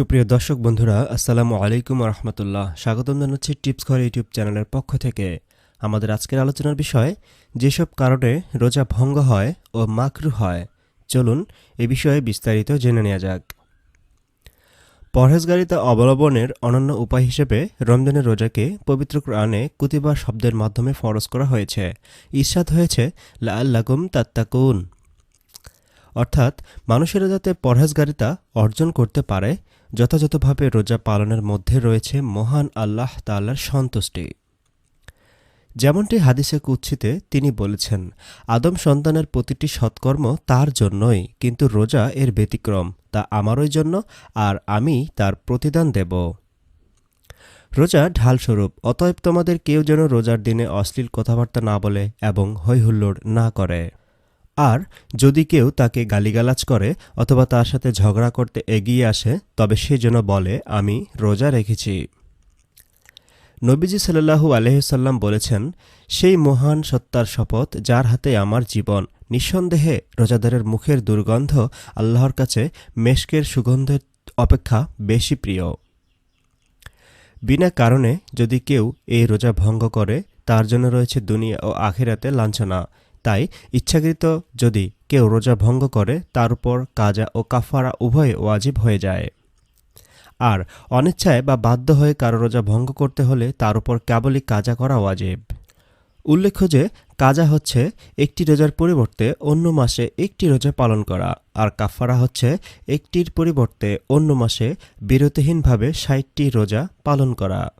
সুপ্রিয় দর্শক বন্ধুরা, আসসালামু আলাইকুম রহমতুল্লাহ। স্বাগতম জানাচ্ছি টিপস ঘর ইউটিউব চ্যানেলের পক্ষ থেকে। আমাদের আজকের আলোচনার বিষয়, যেসব কারণে রোজা ভঙ্গ হয় ও মাকরু হয়। চলুন এ বিষয়ে বিস্তারিত জেনে নেওয়া যাক। পরহেজগারিতা অবলম্বনের অনন্য উপায় হিসেবে রমজানের রোজাকে পবিত্র কোরআনে কুতিবা শব্দের মাধ্যমে ফরজ করা হয়েছে। ঈর্ষাদ হয়েছে লা আল্লাকুম তাত্তাকুন। অর্থাৎ, মানুষেরা যাতে পরহেজগারিতা অর্জন করতে পারে যথাযথভাবে রোজা পালনের মধ্যে রয়েছে মহান আল্লাহ তাল্লার সন্তুষ্টি। যেমনটি হাদিসে কুচ্ছিতে তিনি বলেছেন, আদম সন্তানের প্রতিটি সৎকর্ম তার জন্যই, কিন্তু রোজা এর ব্যতিক্রম, তা আমারই জন্য আর আমি তার প্রতিদান দেব। রোজা ঢালস্বরূপ, অতএব তোমাদের কেউ যেন রোজার দিনে অশ্লীল কথাবার্তা না বলে এবং হৈহুল্লোড় না করে। আর যদি কেউ তাকে গালিগালাজ করে অথবা তার সাথে ঝগড়া করতে এগিয়ে আসে, তবে সে যেন বলে, আমি রোজা রেখেছি। নবীজি সাল্লাহু আলহিসাল্লাম বলেছেন, সেই মহান সত্তার শপথ যার হাতে আমার জীবন, নিঃসন্দেহে রোজাদারের মুখের দুর্গন্ধ আল্লাহর কাছে মেশকের সুগন্ধের অপেক্ষা বেশি প্রিয়। বিনা কারণে যদি কেউ এই রোজা ভঙ্গ করে, তার জন্য রয়েছে দুনিয়া ও আখেরাতে লাঞ্ছনা। তাই ইচ্ছাকৃত যদি কেউ রোজা ভঙ্গ করে, তার উপর কাজা ও কাফারা উভয় ওয়াজিব হয়ে যায়। আর অনিচ্ছায় বা বাধ্য হয়ে কারও রোজা ভঙ্গ করতে হলে তার উপর কেবলই কাজা করা ওয়াজিব। উল্লেখ্য যে, কাজা হচ্ছে একটি রোজার পরিবর্তে অন্য মাসে একটি রোজা পালন করা, আর কাফারা হচ্ছে একটির পরিবর্তে অন্য মাসে বিরতিহীনভাবে ষাটটি রোজা পালন করা।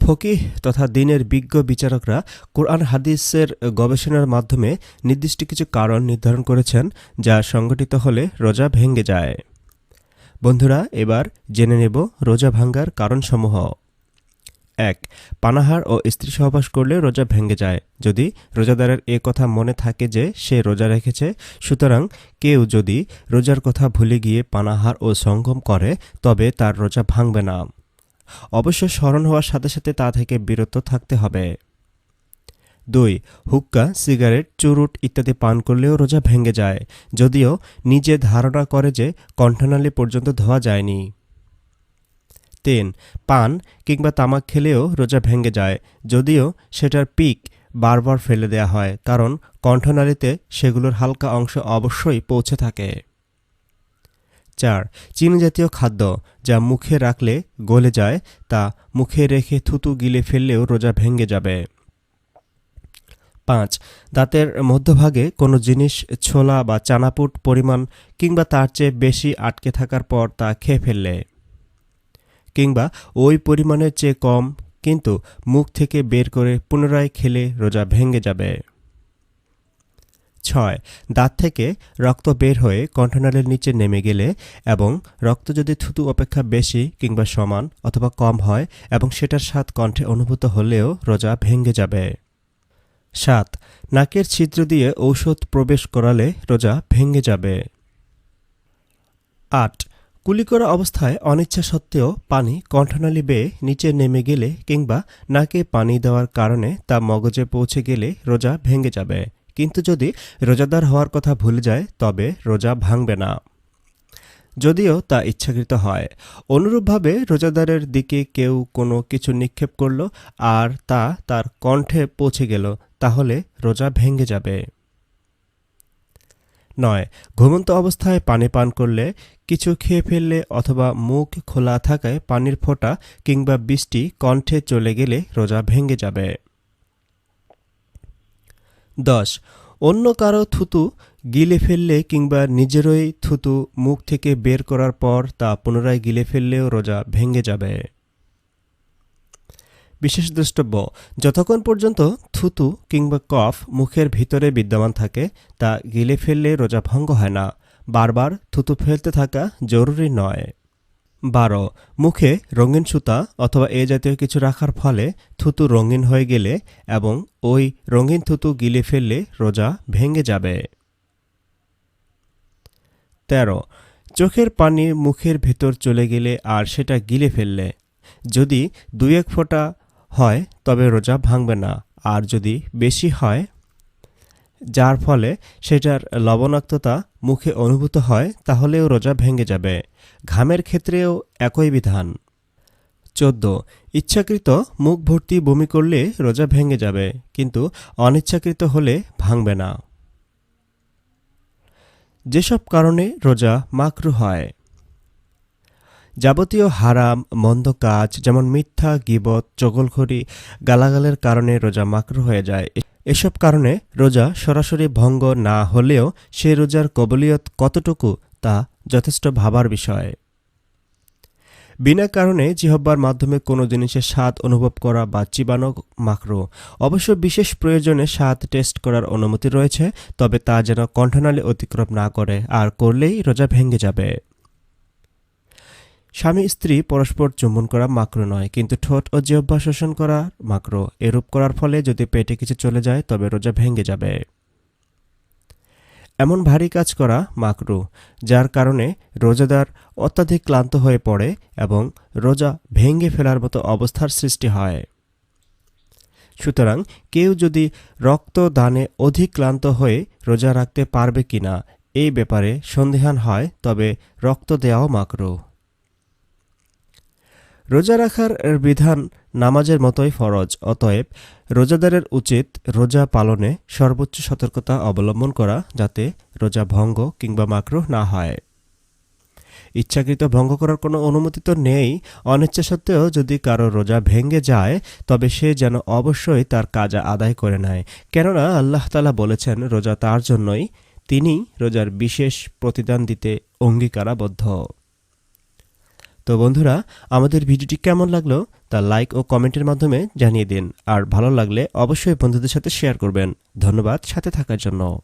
ফকিহ তথা দিনের বিজ্ঞ বিচারকরা কোরআন, হাদিসের গবেষণার মাধ্যমে নির্দিষ্ট কিছু কারণ নির্ধারণ করেছেন যা সংগঠিত হলে রোজা ভেঙে যায়। বন্ধুরা, এবার জেনে নেব রোজা ভাঙ্গার কারণসমূহ। এক, পানাহার ও স্ত্রী সহবাস করলে রোজা ভেঙে যায়। যদি রোজাদারের এ কথা মনে থাকে যে সে রোজা রেখেছে, সুতরাং কেউ যদি রোজার কথা ভুলে গিয়ে পানাহার ও সঙ্গম করে, তবে তার রোজা ভাঙবে না। অবশ্য স্মরণ হওয়ার সাথে সাথে তা থেকে বিরত থাকতে হবে। দুই, হুক্কা, সিগারেট, চুরুট ইত্যাদি পান করলেও রোজা ভেঙে যায়, যদিও নিজে ধারণা করে যে কণ্ঠনালী পর্যন্ত ধোয়া যায়নি। তিন, পান কিংবা তামাক খেলেও রোজা ভেঙে যায়, যদিও সেটার পিক বারবার ফেলে দেয়া হয়, কারণ কণ্ঠনালীতে সেগুলোর হালকা অংশ অবশ্যই পৌঁছে থাকে। চার। চিনি জাতীয় খাদ্য যা মুখে রাখলে গলে যায়, তা মুখে রেখে থুতু গিলে ফেললেও রোজা ভেঙে যাবে। পাঁচ, দাঁতের মধ্যভাগে কোনো জিনিস, ছোলা বা চানাপুট পরিমাণ কিংবা তার চেয়ে বেশি আটকে থাকার পর তা খেয়ে ফেললে। কিংবা ওই পরিমাণের চেয়ে কম, কিন্তু মুখ থেকে বের করে পুনরায় খেলে রোজা ভেঙে যাবে। ছয়, দাঁত থেকে রক্ত বের হয়ে কণ্ঠনালীর নিচে নেমে গেলে এবং রক্ত যদি থুতু অপেক্ষা বেশি কিংবা সমান অথবা কম হয় এবং সেটার স্বাদ কণ্ঠে অনুভূত হলেও রোজা ভেঙে যাবে। সাত, নাকের ছিদ্র দিয়ে ঔষধ প্রবেশ করালে রোজা ভেঙে যাবে। আট, কুলি করা অবস্থায় অনিচ্ছা সত্ত্বেও পানি কণ্ঠনালী বেয়ে নিচে নেমে গেলে কিংবা নাকে পানি দেওয়ার কারণে তা মগজে পৌঁছে গেলে রোজা ভেঙে যাবে। কিন্তু যদি রোজাদার হওয়ার কথা ভুলে যায়, তবে রোজা ভাঙবে না। যদিও তা ইচ্ছাকৃত হয়। অনুরূপভাবে রোজাদারের দিকে কেউ কোনো কিছু নিক্ষেপ করল আর তা তার কণ্ঠে পৌঁছে গেল, তাহলে রোজা ভেঙে যাবে। নয়, ঘুমন্ত অবস্থায় পানি পান করলে, কিছু খেয়ে ফেললে অথবা মুখ খোলা থাকায় পানির ফোঁটা কিংবা বৃষ্টি কণ্ঠে চলে গেলে রোজা ভেঙে যাবে। দশ। অন্য কারও থুতু গিলে ফেললে কিংবা নিজেরই থুতু মুখ থেকে বের করার পর তা পুনরায় গিলে ফেললেও রোজা ভেঙে যাবে। বিশেষ দ্রষ্টব্য, যতক্ষণ পর্যন্ত থুতু কিংবা কফ মুখের ভিতরে বিদ্যমান থাকে, তা গিলে ফেললে রোজা ভঙ্গ হয় না। বারবার থুতু ফেলতে থাকা জরুরি নয়। বারো, মুখে রঙিন সুতা অথবা এ জাতীয় কিছু রাখার ফলে থুতু রঙিন হয়ে গেলে এবং ওই রঙিন থুতু গিলে ফেললে রোজা ভেঙে যাবে। তেরো, চোখের পানি মুখের ভেতর চলে গেলে আর সেটা গিলে ফেললে। যদি দুই এক ফোঁটা হয়, তবে রোজা ভাঙবে না। আর যদি বেশি হয়, যার ফলে সেটার লবণাক্ততা মুখে অনুভূত হয়, তাহলেও রোজা ভেঙে যাবে। ঘামের ক্ষেত্রেও একই বিধান। চোদ্দ। ইচ্ছাকৃত মুখ ভর্তি বমি করলে রোজা ভেঙে যাবে, কিন্তু অনিচ্ছাকৃত হলে ভাঙবে না। যেসব কারণে রোজা মাকরু হয়। যাবতীয় হারাম, মন্দ কাজ, যেমন মিথ্যা, গিবত, চগলখড়ি, গালাগালের কারণে রোজা মাকরু হয়ে যায়। এসব কারণে রোজা সরাসরি ভঙ্গ না হলেও সে রোজার কবলিয়ত কতটুকু তা যথেষ্ট ভাবার বিষয়। বিনা কারণে জিহব্বার মাধ্যমে কোনো জিনিসের স্বাদ অনুভব করা বা চিবানো মাকরু। অবশ্য বিশেষ প্রয়োজনে স্বাদ টেস্ট করার অনুমতি রয়েছে, তবে তা যেন কণ্ঠনালী অতিক্রম না করে, আর করলেই রোজা ভেঙে যাবে। স্বামী স্ত্রী পরস্পর চুম্বন করা মাকরু নয়, কিন্তু ঠোঁট ও জিহ্বা শোষণ করা মাকরু। এরূপ করার ফলে যদি পেটে কিছু চলে যায়, তবে রোজা ভেঙে যাবে। এমন ভারী কাজ করা মাকরু, যার কারণে রোজাদার অত্যাধিক ক্লান্ত হয়ে পড়ে এবং রোজা ভেঙে ফেলার মতো অবস্থার সৃষ্টি হয়। সুতরাং কেউ যদি রক্তদানে অধিক ক্লান্ত হয়ে রোজা রাখতে পারবে কিনা, এই ব্যাপারে সন্দেহান হয়, তবে রক্ত দেওয়াও মাকরু। রোজা রাখার বিধান নামাজের মতোই ফরজ, অতএব রোজাদারের উচিত রোজা পালনে সর্বোচ্চ সতর্কতা অবলম্বন করা যাতে রোজা ভঙ্গ কিংবা মাকরুহ না হয়। ইচ্ছাকৃত ভঙ্গ করার কোনো অনুমতি তো নেই। অনিচ্ছা সত্ত্বেও যদি কারও রোজা ভেঙে যায়, তবে সে যেন অবশ্যই তার কাজা আদায় করে নেয়। কেননা আল্লাহ তালা বলেছেন, রোজা তার জন্যই তিনি রোজার বিশেষ প্রতিদান দিতে অঙ্গীকারাবদ্ধ। তো বন্ধুরা, আমাদের ভিডিওটি কেমন লাগল তা লাইক ও কমেন্টের মাধ্যমে জানিয়ে দিন। আর ভালো লাগলে অবশ্যই বন্ধুদের সাথে শেয়ার করবেন। ধন্যবাদ, সাথে থাকার জন্য।